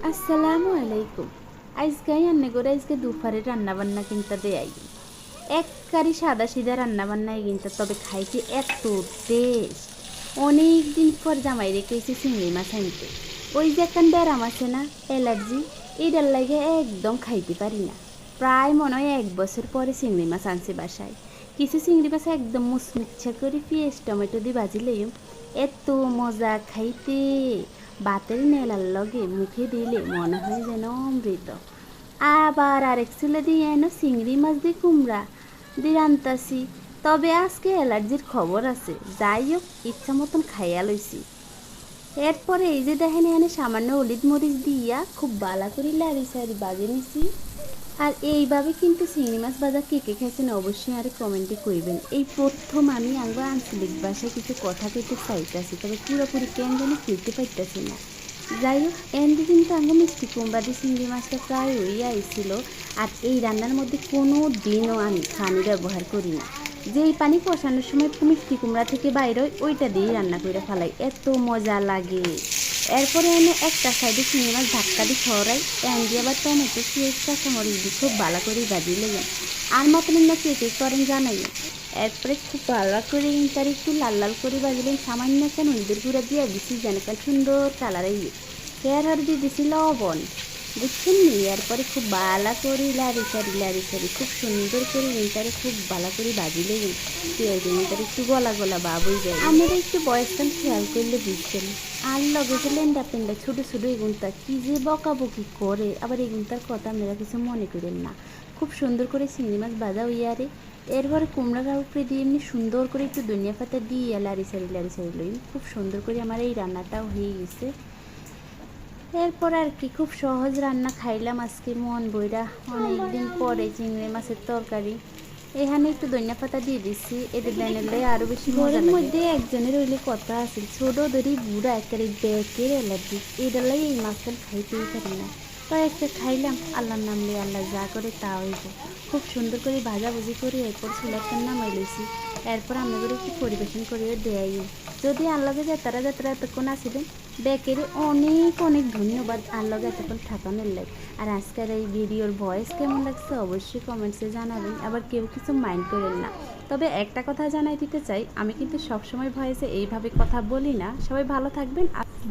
আসসালামু আলাইকুম। আজকে আন্নে করে আজকে দুপুরে রান্না বান্না কিনতে দেয় এক কারি সাদা সিধা রান্না বান্না কিনতে, তবে খাইতে এত টেস্ট। অনেক দিন পর জামাই রেখেছি চিংড়ি মাছ আনতে। ওই যে একখান ব্যারাম আছে না, অ্যালার্জি এইটার লাগে একদম খাইতে পারি না। প্রায় মনে হয় এক বছর পরে চিংড়ি মাছ আনছে বাসায়। কিছু চিংড়ি মাছ একদম মুচমুচ্ছা করে পেঁয়াজ, টমেটো দিয়ে বাজিলেও এত মজা খাইতে। বাতের নেলার লগে মুখে দিলে মনে হয় যেন অমৃত। আবার আরেক চুলে দিয়ে এনো চিংড়ি মাছ দিয়ে কুমড়া। দিয়ে তবে আজকে অ্যালার্জির খবর আছে। যাই হোক, ইচ্ছা মতন খাইয়া লইছি। এরপরে এই যে দেখেন এখানে সামান্য অলিদ মরিচ দিয়া খুব বালা করে লাড়ি সারি বাজে নিছি। আর এইভাবে কিন্তু চিংড়ি মাছ ভাজা কে কে খাইছেন অবশ্যই আর কমেন্টে কইবেন। এই প্রথম আমি আঙ্গ আঞ্চলিক ভাষায় কিছু কথা কইতে চাইতেছি, তবে পুরোপুরি কেন জানি কইতে পারতেছি না। যাই হোক এন্ডি কিন্তু আঙ্গ মিষ্টি কুমড়া দিয়ে চিংড়ি মাছটা প্রায় হয়ে আইছিল, আর এই রান্নার মধ্যে কোনো দিনও আমি পানি ব্যবহার করি না। যেই পানি কষানোর সময় মিষ্টি কুমড়া থেকে বাইরে ওইটা দিয়েই রান্না করে ফেলাই। এত মজা লাগে। এরপরে আমি একটা সাইডে চিংড়ি মাছ ধাক্কা দিয়ে সরাই এন দিয়ে আবার টমেটো পেঁয়াজ কাঁচামরিচ দিয়ে খুব ভালো করে বাজিয়ে লেগে আর মতন না কে কে করেন জানাই। এরপরে খুব ভালো করে তার একটু লাল লাল করে বাজলেন সামান্য একটা নদীর গুঁড়া দিয়ে দিছি, যেন সুন্দর কালার এই ফের আর দিয়ে দিছি লবণ। বুঝছেন নি? এরপরে খুব বালা করে লারি সারি লারি সারি, খুব সুন্দর করে ইন্টারে খুব বালা করে বাজিলে পেঁয়াজ ইন্টারে একটু গলা গলা বাবুই যায়। আমরা একটু বয়সটা খেয়াল করলে বুঝছেন। আর লগে যে লেন্ডা পেন্ডা ছোটো ছোটো এগুনটা কি যে বকাবকি করে। আবার এগুনটার কথা আমরা কিছু মনে করেন না। খুব সুন্দর করে চিংড়ি মাছ বাজা ইয়ারে এরপরে কুমড়ার উপরে দিয়ে এমনি সুন্দর করে একটু ধনিয়া পাতা দিয়ে লারি সারি লারি সারি লই। খুব সুন্দর করে আমার এই রান্নাটাও হয়ে গেছে। এরপর আর কি খুব সহজ রান্না খাইলাম আজকে মন বইরা। অনেকদিন পরে চিংড়ি মাছের তরকারি। এখানে একটু ধনিয়া পাতা দিয়ে দিচ্ছি এতে বেনেলে আরও বেশি ঘরের মধ্যে একজনের হইলে কথা আছে ছোট ধরি বুড়া একেবারে ব্যাকের অ্যালার্জি এইটার লাগে এই মাছটা খাইতেই পারি না। তো একটা খাইলাম আল্লাহর নাম লিয়ে আল্লাহ যা করে তা হইব। খুব সুন্দর করে ভাজাভুজি করে এরপর চুলাটা নামাই লইছি। এরপর আমি করে একটু পরিবেশন করিয়ে দেয়াই যদি আল্লাহকে যাতারা যাত্রা এতক্ষণ আসিলেন ব্যাকের অনেক অনেক ধন্যবাদ আল্লাহকে এতক্ষণ ঠাকানোর লাই আর আজকের এই ভিডিওর ভয়েস কেমন লাগছে অবশ্যই কমেন্টসে জানাবেন, আবার কেউ কিছু মাইন্ড করেন না। তবে একটা কথা জানাই দিতে চাই, আমি কিন্তু সবসময় ভয়েসে এইভাবে কথা বলি না। সবাই ভালো থাকবেন।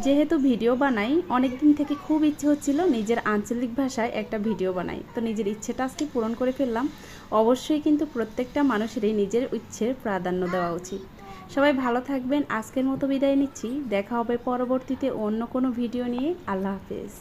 যেহেতু ভিডিও বানাই অনেক দিন থেকে খুব ইচ্ছে হচ্ছিল নিজের আঞ্চলিক ভাষায় একটা ভিডিও বানাই। তো নিজের ইচ্ছেটা আজকে পূরণ করে ফেললাম। অবশ্যই কিন্তু প্রত্যেকটা মানুষেরই নিজের ইচ্ছের প্রাধান্য দেওয়া উচিত। সবাই ভালো থাকবেন। আজকের মতো বিদায় নিচ্ছি। দেখা হবে পরবর্তীতে অন্য কোনো ভিডিও নিয়ে। আল্লাহ হাফেজ।